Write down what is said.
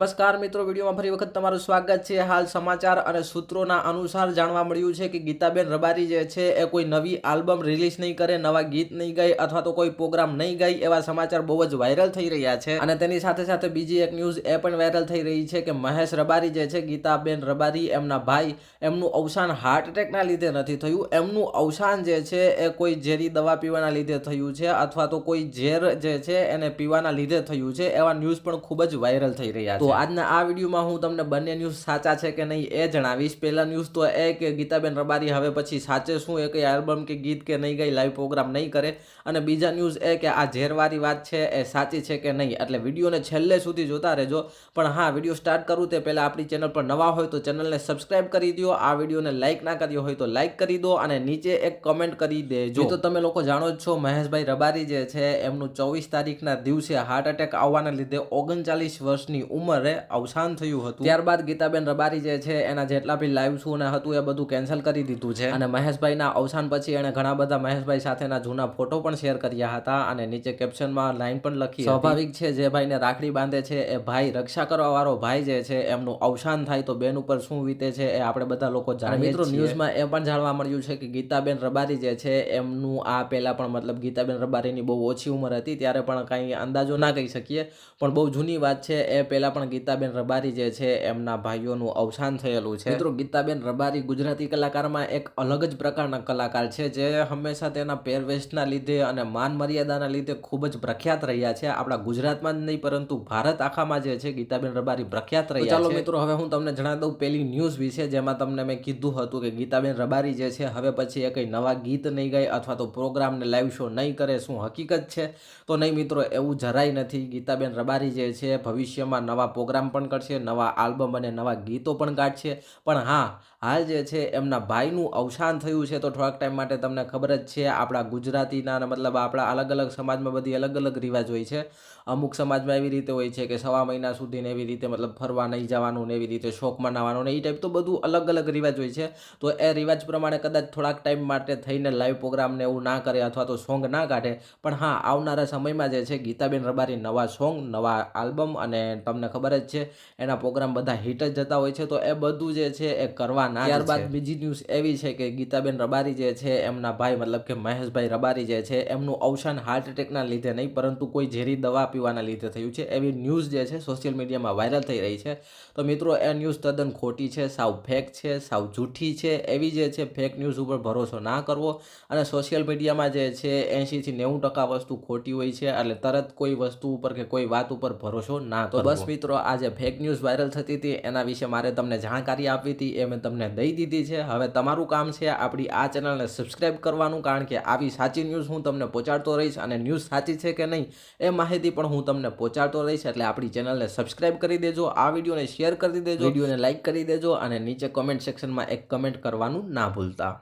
નમસ્કાર મિત્રો, વિડીયોમાં ફરી વખત તમારું સ્વાગત છે. હાલ સમાચાર અને સૂત્રોના અનુસાર જાણવા મળ્યું છે કે ગીતાબેન રબારી જે છે એ કોઈ નવી આલ્બમ રિલીઝ નહીં કરે, નવા ગીત નહીં ગાય અથવા તો કોઈ પ્રોગ્રામ નહીં ગાય એવા સમાચાર બહુ જ વાયરલ થઈ રહ્યા છે. અને તેની સાથે સાથે બીજી એક ન્યૂઝ એ પણ વાયરલ થઈ રહી છે કે મહેશ રબારી જે છે, ગીતાબેન રબારી એમના ભાઈ એમનું અવસાન હાર્ટ એટેકના લીધે નથી થયું. એમનું અવસાન જે છે એ કોઈ ઝેરી દવા પીવાના લીધે થયું છે અથવા તો કોઈ ઝેર જે છે એને પીવાના લીધે થયું છે એવા ન્યૂઝ પણ ખૂબ જ વાયરલ થઈ રહ્યા છે. તો આજના આ વિડીયોમાં હું તમને બંને ન્યૂઝ સાચા છે કે નહીં એ જણાવીશ. પહેલા ન્યૂઝ તો એ કે ગીતાબેન રબારી હવે પછી સાચે શું એ કંઈ આલ્બમ કે ગીત કે નહીં ગઈ લાઈવ પ્રોગ્રામ નહીં કરે. અને બીજા ન્યૂઝ એ કે આ ઝેરવાળી વાત છે એ સાચી છે કે નહીં. એટલે વિડીયોને છેલ્લે સુધી જોતા રહેજો. પણ હા, વીડિયો સ્ટાર્ટ કરું તે પહેલાં આપણી ચેનલ પર નવા હોય તો ચેનલને સબસ્ક્રાઈબ કરી દો આ વિડીયોને લાઇક ના કર્યો હોય તો લાઇક કરી દો અને નીચે એક કમેન્ટ કરી દેજો. તો તમે લોકો જાણો જ છો, મહેશભાઈ રબારી જે છે, એમનું ચોવીસ તારીખના દિવસે હાર્ટ એટેક આવવાના લીધે ઓગણચાલીસ વર્ષની ઉંમરે અવસાન થયું હતું. ત્યારબાદ ગીતાબેન રબારી જે છે એના જેટલા બી લાઈવ શો ને હતું એ બધું કેન્સલ કરી દીધું છે. અને મહેશભાઈના અવસાન પછી એણે ઘણા બધા મહેશભાઈ સાથેના જૂના ફોટો પણ શેર કર્યા હતા અને નીચે કેપ્શનમાં લાઈન પણ લખી સ્વાભાવિક છે જે ભાઈને રાખડી બાંધે છે એ ભાઈ રક્ષા કરવા વાળો ભાઈ જે છે એમનું અવસાન થાય તો બેન ઉપર શું વીતે છે એ આપણે બધા લોકો જાણીએ મિત્રો ન્યૂઝમાં એ પણ જાણવા મળ્યું છે કે ગીતાબેન રબારી જે છે એમનું આ પહેલા પણ મતલબ ગીતાબેન રબારીની બહુ ઓછી ઉંમર હતી ત્યારે પણ કાંઈ અંદાજો ના કહી શકીએ. પણ બહુ જૂની વાત છે એ પહેલાં પણ ગીતાબેન રબારી જે છે એમના ભાઈઓનું અવસાન થયેલું છે. મિત્રો ગીતાબેન રબારી ગુજરાતી કલાકારમાં એક અલગ જ પ્રકારના કલાકાર છે જે હંમેશા તેના પહેરવેશના લીધે અને માન મર્યાદાના લીધે ખૂબ જ પ્રખ્યાત રહ્યા છે. આપણા ગુજરાતમાં જ નહીં પરંતુ ભારત આખામાં જે છે ગીતાબેન રબારી પ્રખ્યાત રહ્યા ચાલો મિત્રો હવે હું તમને જણાવી દઉં પેલી ન્યૂઝ વિશે જેમાં તમને મેં કીધું હતું કે ગીતાબેન રબારી જે છે હવે પછી એ કંઈ નવા ગીત નહીં ગાય અથવા તો પ્રોગ્રામને લાઈવ શો નહીં કરે શું હકીકત છે? તો નહીં મિત્રો એવું જરાય નથી. ગીતાબેન રબારી જે છે ભવિષ્યમાં નવા પ્રોગ્રામ પણ કરશે, નવા આલ્બમ અને નવા ગીતો પણ કાઢશે પણ હા, હાલ જે છે એમના ભાઈનું અવસાન થયું છે, તો થોડાક ટાઈમ માટે તમને ખબર જ છે, આપણા ગુજરાતીના મતલબ આપણા અલગ અલગ સમાજમાં બધી અલગ અલગ રિવાજ હોય છે. અમુક સમાજમાં એવી રીતે હોય છે કે સવા મહિના સુધી ને એવી રીતે મતલબ ફરવા નહીં જવાનું ને એવી રીતે શોખ મનાવવાનું ને એ ટાઈપ તો બધું અલગ અલગ રિવાજ હોય છે. તો એ રિવાજ પ્રમાણે કદાચ થોડાક ટાઈમ માટે થઈને લાઈવ પ્રોગ્રામને એવું ના કરે અથવા તો સોંગ ના કાઢે પણ હા, આવનારા સમયમાં જે છે ગીતાબેન રબારી નવા સોંગ નવા આલ્બમ અને તમને ખબર જ છે. એના પ્રોગ્રામ બધા હિટ જ જતા હોય છે. તો એ બધું જે છે એ કરવાના ત્યારબાદ બીજી ન્યૂઝ એવી છે કે ગીતાબેન રબારી જે છે એમના ભાઈ મતલબ કે મહેશભાઈ રબારી જે છે એમનું અવસાન હાર્ટ એટેકના લીધે નહીં પરંતુ કોઈ ઝેરી દવા પીવાના લીધે થયું છે. એવી ન્યૂઝ જે છે સોશિયલ મીડિયામાં વાયરલ થઈ રહી છે. તો મિત્રો એ ન્યૂઝ તદ્દન ખોટી છે સાવ ફેક છે સાવ જૂઠી છે. એવી જે છે ફેક ન્યૂઝ ઉપર ભરોસો ના કરવો અને સોશિયલ મીડિયામાં જે છે એંશીથી નેવું ટકા વસ્તુ ખોટી હોય છે. એટલે તરત કોઈ વસ્તુ ઉપર કે કોઈ વાત ઉપર ભરોસો ના તો બસ મિત્રો આ જે ફેક ન્યૂઝ વાયરલ થતી હતી. એના વિશે મારે તમને જાણકારી આપવી હતી. એ મેં તમને દઈ દીધી છે. હવે તમારું કામ છે આપણી આ ચેનલને સબસ્ક્રાઇબ કરવાનું કારણ કે આવી સાચી ન્યૂઝ હું તમને પહોંચાડતો રહીશ. અને ન્યૂઝ સાચી છે કે નહીં એ માહિતી પણ હું તમને પહોંચાડતો રહીશ. એટલે આપણી ચેનલને સબસ્ક્રાઈબ કરી દેજો આ વિડીયોને શેર કરી દેજો વિડીયોને લાઇક કરી દેજો અને નીચે કમેન્ટ સેક્શનમાં એક કમેન્ટ કરવાનું ના ભૂલતા.